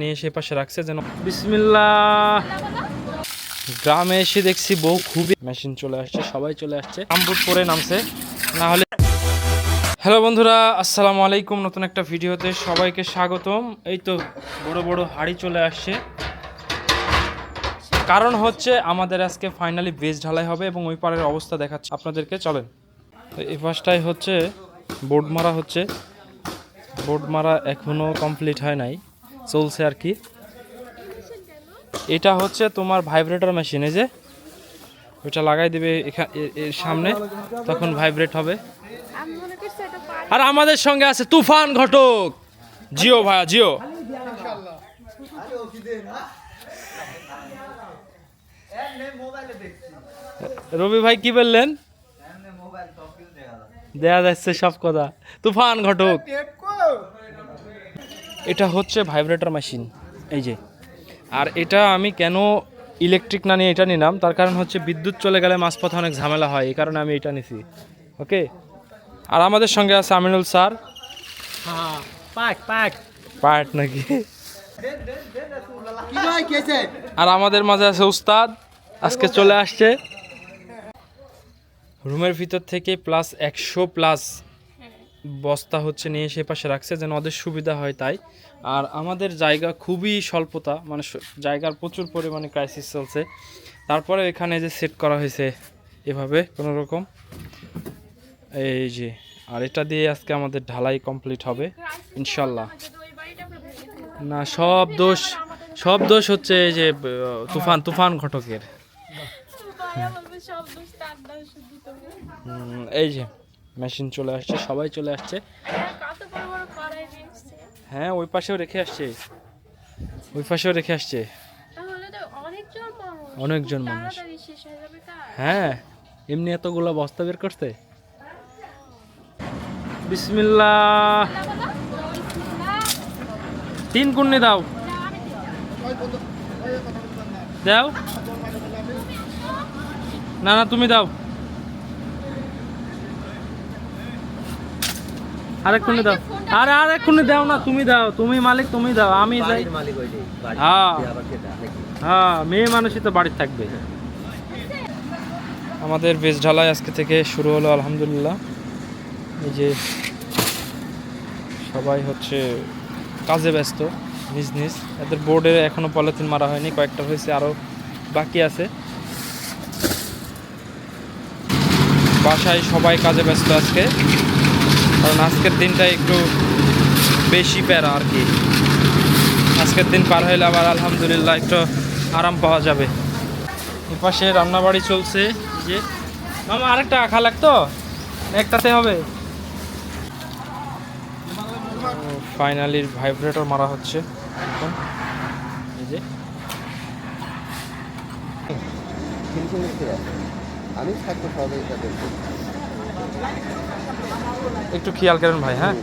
নিয়ে সে পাশে রাখছে যেন বিসমিল্লা গ্রামে এসে দেখছি বউ খুবই মেশিন চলে আসছে, সবাই চলে আসছে। আমবুট পরে নামছে। না হলে হ্যালো বন্ধুরা, আসসালামু আলাইকুম। নতুন একটা ভিডিওতে সবাইকে স্বাগতম। এই তো বড় বড় হাড়ি চলে আসছে। কারণ হচ্ছে আমাদের আজকে ফাইনালি বেজ ঢালাই হবে এবং ওই পারের অবস্থা দেখাচ্ছে। আপনাদেরকে চলেন। তো এই পাশটাই হচ্ছে বোর্ড মারা হচ্ছে। বোর্ড মারা এখনও কমপ্লিট হয় নাই। চলছে আর কি। এটা হচ্ছে তোমার ভাইব্রেটর মেশিন এই যে। ওইটা লাগাই দিবে এর সামনে, তখন ভাইব্রেট হবে। আর আমাদের সঙ্গে আছে তুফান ঘটক। জিও ভাইয়া, জিও। রবি ভাই কি বললেন? দেয়া যাচ্ছে সব কথা। তুফান ঘটক। এটা হচ্ছে ভাইব্রেটর মেশিন এই যে। আর এটা আমি কেন ইলেকট্রিক না নিয়ে এটা নিলাম তার কারণ হচ্ছে বিদ্যুৎ চলে গেলে মাঝপথে অনেক ঝামেলা হয় এই কারণে আমি এটা নিছি ওকে আর আমাদের সঙ্গে আছে আমিনুল স্যার। পাক পার্ট নাকি? আর আমাদের মাঝে আছে উস্তাদ আজকে চলে আসছে। রুমের ভিতর থেকে প্লাস একশো প্লাস বস্তা হচ্ছে নিয়ে সে পাশে রাখছে যেন ওদের সুবিধা হয় তাই। আর আমাদের জায়গা খুবই স্বল্পতা মানে জায়গার প্রচুর পরিমাণে ক্রাইসিস চলছে। তারপরে এখানে যে সেট করা হয়েছে এভাবে কোনো রকম। এই যে আর এটা দিয়ে আজকে আমাদের ঢালাই কমপ্লিট হবে ইনশাল্লাহ। না সব দোষ সব দোষ হচ্ছে এই যে তুফান তুফান ঘটকের। এই যে। মেশিন চলে আসছে সবাই চলে আসছে। হ্যাঁ, ওই পাশেও রেখে আসছে। ওই পাশেও রেখে আসছে। অনেকজন মানুষ। হয়ে এমনি এতগুলো বস্তা বের করতে বিসমিল্লাহ। তিন কুন্নি দাও। দাও। না না তুমি দাও। আরেক দাও। আরে আরেক কুন্নি দাও না তুমি দাও তুমি মালিক তুমি দাও আমি যাই। হ্যাঁ। হ্যাঁ মেয়ে মানুষই তো বাড়িতে থাকবে। আমাদের বেশ ঢালাই আজকে থেকে শুরু হলো আলহামদুলিল্লাহ। এই যে সবাই হচ্ছে কাজে ব্যস্ত নিজ নিজ। এদের বোর্ডে এখনও পলিথিন মারা হয়নি কয়েকটা হয়েছে আরও বাকি আছে। বাসায় সবাই কাজে ব্যস্ত আজকে। কারণ আজকের দিনটা একটু বেশি প্যারা আর কি। আজকের দিন পার হইলে আবার আলহামদুলিল্লাহ একটু আরাম পাওয়া যাবে। এপাশে রান্নাবাড়ি চলছে যে। মামা, আরেকটা আখা লাগতো একটাতে হবে। ফাইনালি ভাইব্রেটর মারা হচ্ছে। এখন, এই যে। আমি সহযোগিতা করছি একটু খেয়াল করেন ভাই হ্যাঁ?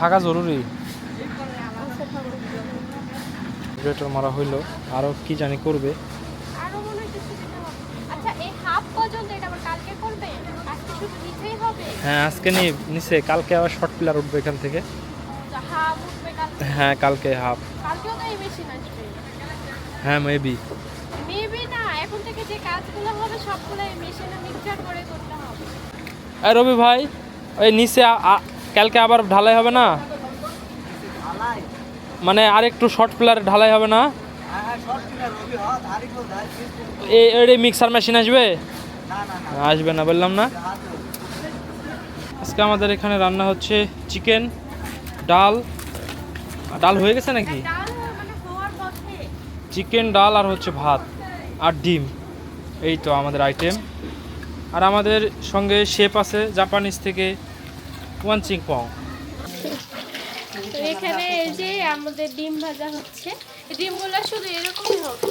থাকা জরুরি। ভাইব্রেটর মারা হইল আরও কি জানি করবে। হয়। আচ্ছা আজকে হ্যাঁ আজকে নি নিচে কালকে আবার শর্ট প্লেয়ার উঠবে এখান থেকে। কালকে? হ্যাঁ কালকে হাফ। হ্যাঁ মেবি এখন থেকে যে কাজগুলো হবে সবগুলো মেশিনে মিক্সচার করে করতে হবে। এই রবি ভাই ওই নিচে কালকে আবার ঢালাই হবে না? মানে আর একটু শর্ট প্লেয়ার ঢালাই হবে না? এই এই মিক্সার মেশিন আসবে? আসবে না বললাম না। আজকে আমাদের এখানে রান্না হচ্ছে চিকেন ডাল। ডাল হয়ে গেছে নাকি? ডাল মানে চিকেন ডাল আর হচ্ছে ভাত। আর ডিম। এই তো আমাদের আইটেম আর আমাদের সঙ্গে শেপ আছে জাপানিজ থেকে ওয়ান চিং পং এখানে এই যে আমাদের ডিম ভাজা হচ্ছে। ডিমগুলো শুধু এরকমই হবে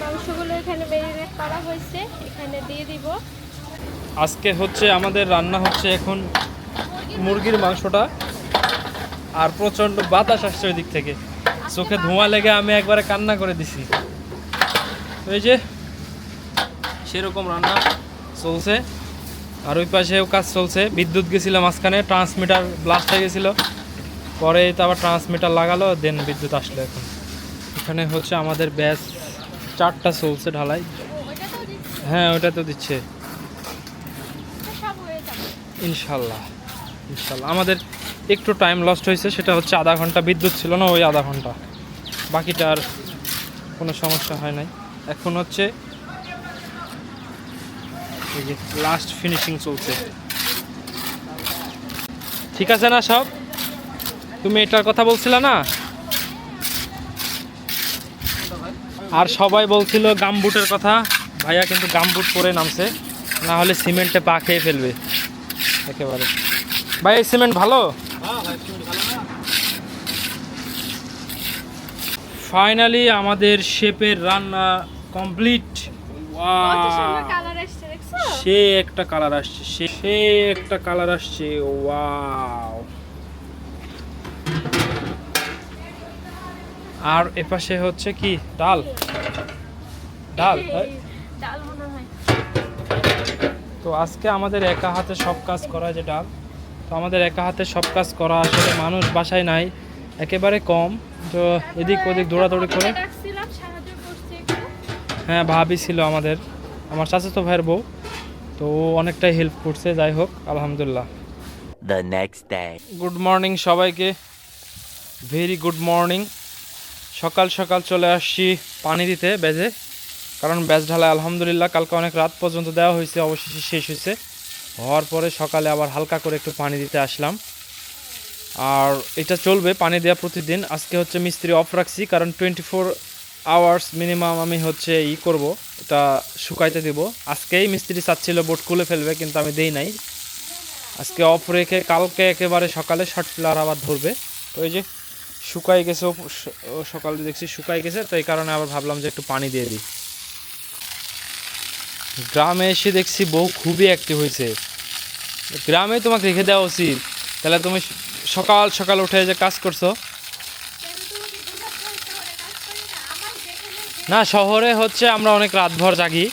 মাংসগুলো এখানে মেরিনেট করা হয়েছে। এখানে দিয়ে দিব। আজকে হচ্ছে আমাদের রান্না হচ্ছে এখন মুরগির মাংসটা। আর প্রচণ্ড বাতাস আসছে ওই দিক থেকে। চোখে ধোঁয়া লেগে আমি একবারে কান্না করে দিছি। এই যে, সেরকম রান্না চলছে। আর ওই পাশেও কাজ চলছে। বিদ্যুৎ গেছিল মাঝখানে ট্রান্সমিটার ব্লাস্ট হয়ে গেছিল। পরে তো আবার ট্রান্সমিটার লাগালো দেন বিদ্যুৎ আসলো এখন। এখানে হচ্ছে আমাদের ব্যাস চারটা চলছে ঢালাই। হ্যাঁ ওটা তো দিচ্ছে। ইনশাল্লাহ ইনশাল্লাহ। আমাদের একটু টাইম লস্ট হয়েছে, সেটা হচ্ছে আধা ঘণ্টা, বিদ্যুৎ ছিল না ওই আধা ঘণ্টা। বাকিটা আর কোনো সমস্যা হয় নাই। এখন হচ্ছে এই যে লাস্ট ফিনিশিং চলছে। ঠিক আছে না সব? তুমি এটার কথা বলছিলে না? আর সবাই বলছিল গামবুটের কথা। ভাইয়া কিন্তু গামবুট পরে নামছে। না হলে সিমেন্টে পা খেয়ে ফেলবে। একেবারে। ভাই সিমেন্ট ভালো? ফাইনালি আমাদের শেপের রান্না কমপ্লিট। সে একটা কালার আসছে সে একটা কালার আসছে ওয়াও। আর এপাশে হচ্ছে কি? ডাল। ডাল তো আজকে আমাদের একা হাতে সব কাজ করা যে ডাল। তো আমাদের একা হাতে সব কাজ করা আসলে মানুষ বাসায় নাই একেবারে কম। তো এদিক ওদিক দৌড়াদৌড়ি করে। হ্যাঁ ভাবি ছিল আমাদের আমার চাচাতো ভাইয়ের বউ। তো ও অনেকটাই হেল্প করছে যাই হোক আলহামদুলিল্লাহ। Day. গুড মর্নিং সবাইকে। ভেরি গুড মর্নিং সকাল সকাল চলে আসছি পানি দিতে বেজে। কারণ ব্যাস ঢালায় আলহামদুলিল্লাহ কালকে অনেক রাত পর্যন্ত দেওয়া হয়েছে অবশেষে শেষ হয়েছে। হওয়ার পরে সকালে আবার হালকা করে একটু পানি দিতে আসলাম। আর এটা চলবে পানি দেওয়া প্রতিদিন। আজকে হচ্ছে মিস্ত্রি অফ রাখছি, কারণ টোয়েন্টি ফোর আওয়ার্স মিনিমাম আমি হচ্ছে ই করব, এটা শুকাইতে দিব। আজকেই মিস্ত্রি চাচ্ছিল বোট খুলে ফেলবে, কিন্তু আমি দেই নাই। আজকে অফ রেখে কালকে একেবারে সকালে শর্ট প্লেয়ার আবার ধরবে। তো এই যে শুকাই গেছে সকালে দেখছি শুকাই গেছে, তো এই কারণে আবার ভাবলাম যে একটু পানি দিয়ে দিই। গ্রামে এসে দেখছি বউ খুবই অ্যাক্টিভ হয়েছে। গ্রামে তোমাকে রেখে দেওয়া উচিত। তাহলে তুমি সকাল সকাল উঠে যে কাজ করছ। না, শহরে হচ্ছে আমরা অনেক রাতভর জাগি।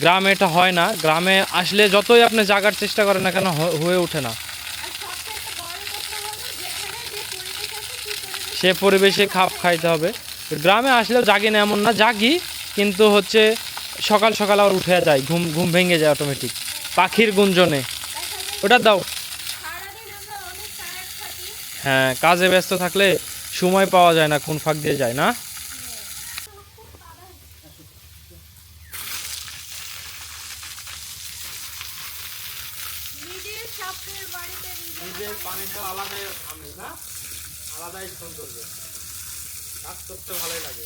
গ্রামে এটা হয় না। গ্রামে আসলে যতই আপনি জাগার চেষ্টা করেন না কেন হয়ে ওঠে না। সে পরিবেশে খাপ খাইতে হবে। গ্রামে আসলেও জাগি না এমন না, জাগি। কিন্তু হচ্ছে সকাল সকাল আবার উঠে যায়, ঘুম ঘুম ভেঙে যায় অটোমেটিক পাখির গুঞ্জনে। ওটা দাও। হ্যাঁ কাজে ব্যস্ত থাকলে সময় পাওয়া যায় না কোন ফাঁক দিয়ে যায় না? আলাদাই সৌন্দর্য। কাজ করতে ভালোই লাগে।